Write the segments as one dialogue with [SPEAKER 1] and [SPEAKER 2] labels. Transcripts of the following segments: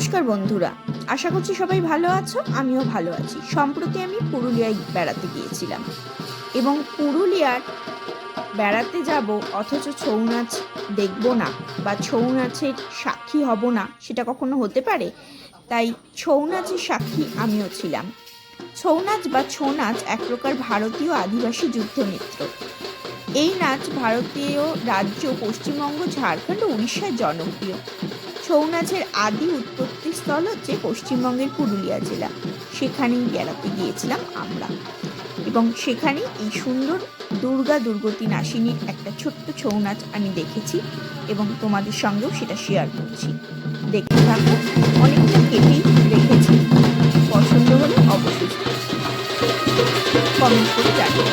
[SPEAKER 1] নমস্কার বন্ধুরা। আশা করছি সবাই ভালো আছো, আমিও ভালো আছি। সম্প্রতি আমি পুরুলিয়ায় বেড়াতে গিয়েছিলাম এবং পুরুলিয়ার বেড়াতে যাব, অথচ ছৌ নাচ দেখব না বা ছৌ নাচের সাক্ষী হব না, সেটা কখনো হতে পারে? তাই ছৌ নাচের সাক্ষী আমিও ছিলাম। ছৌ নাচ বা ছৌ নাচ এক প্রকার ভারতীয় আদিবাসী যুদ্ধ যুদ্ধনৃত্য এই নাচ ভারতীয় রাজ্য, পশ্চিমবঙ্গ, ঝাড়খণ্ড, উড়িষ্যায় জনপ্রিয়। ছৌ নাচের আদি উৎপত্তি স্থল হচ্ছে পশ্চিমবঙ্গের পুরুলিয়া জেলা। সেখানেই বেড়াতে গিয়েছিলাম আমরা। এবং সেখানে এই সুন্দর দুর্গা দুর্গতি নাসিনীর একটা ছোট্ট ছৌ নাচ আমি দেখেছি এবং তোমাদের সঙ্গেও সেটা শেয়ার করছি। দেখতে থাকো, অনেকটা কেটেই দেখেছি পছন্দ হলে অবশ্যই কমেন্ট করে জানিয়ে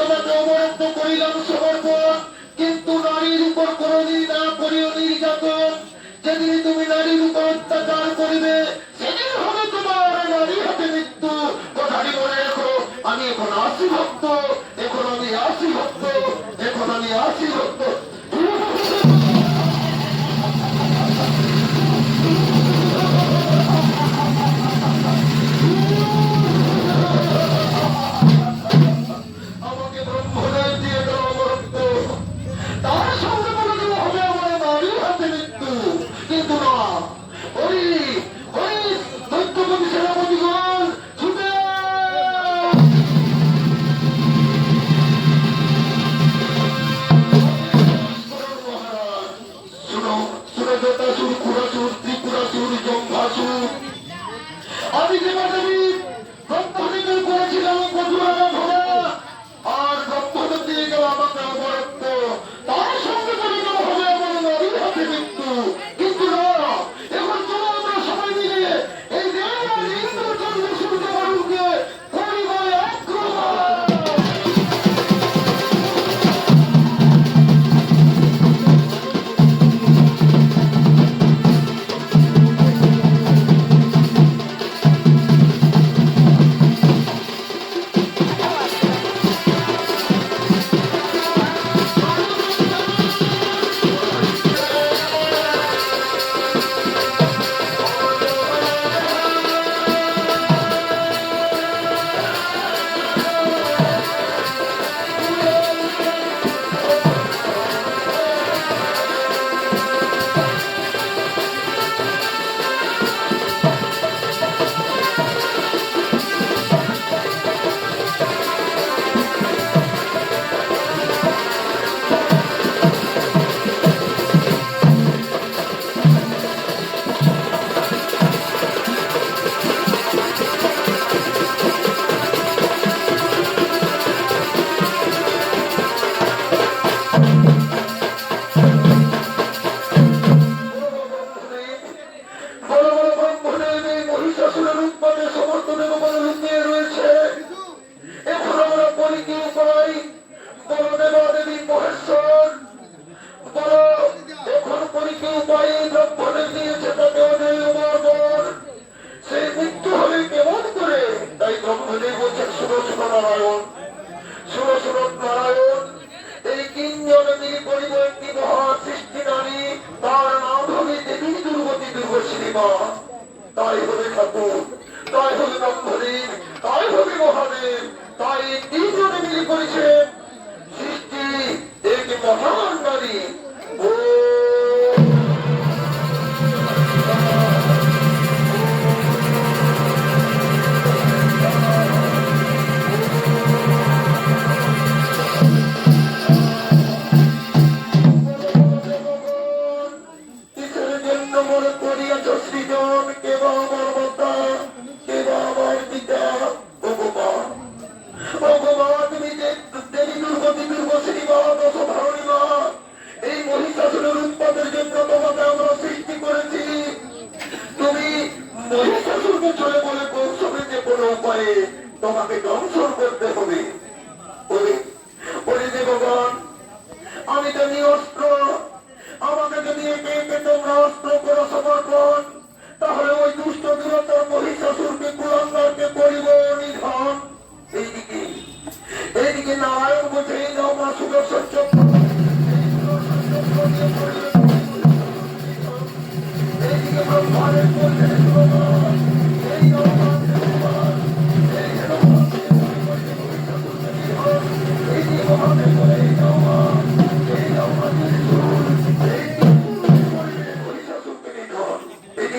[SPEAKER 2] তোমাকে অবরুদ্ধ করিলাম সমর্পণ। কিন্তু নারীর উপর কোনদিন না করিও নির্যাতন। যেদিন তুমি নারীর উপর অত্যাচার করিবে, সেদিন হবে তোমার নারী হাতে মৃত্যু। কথাটি মনে রেখো আমি এখন আসি ভক্ত এখন আমি আসি ভক্ত এখন আমি আসি ভক্ত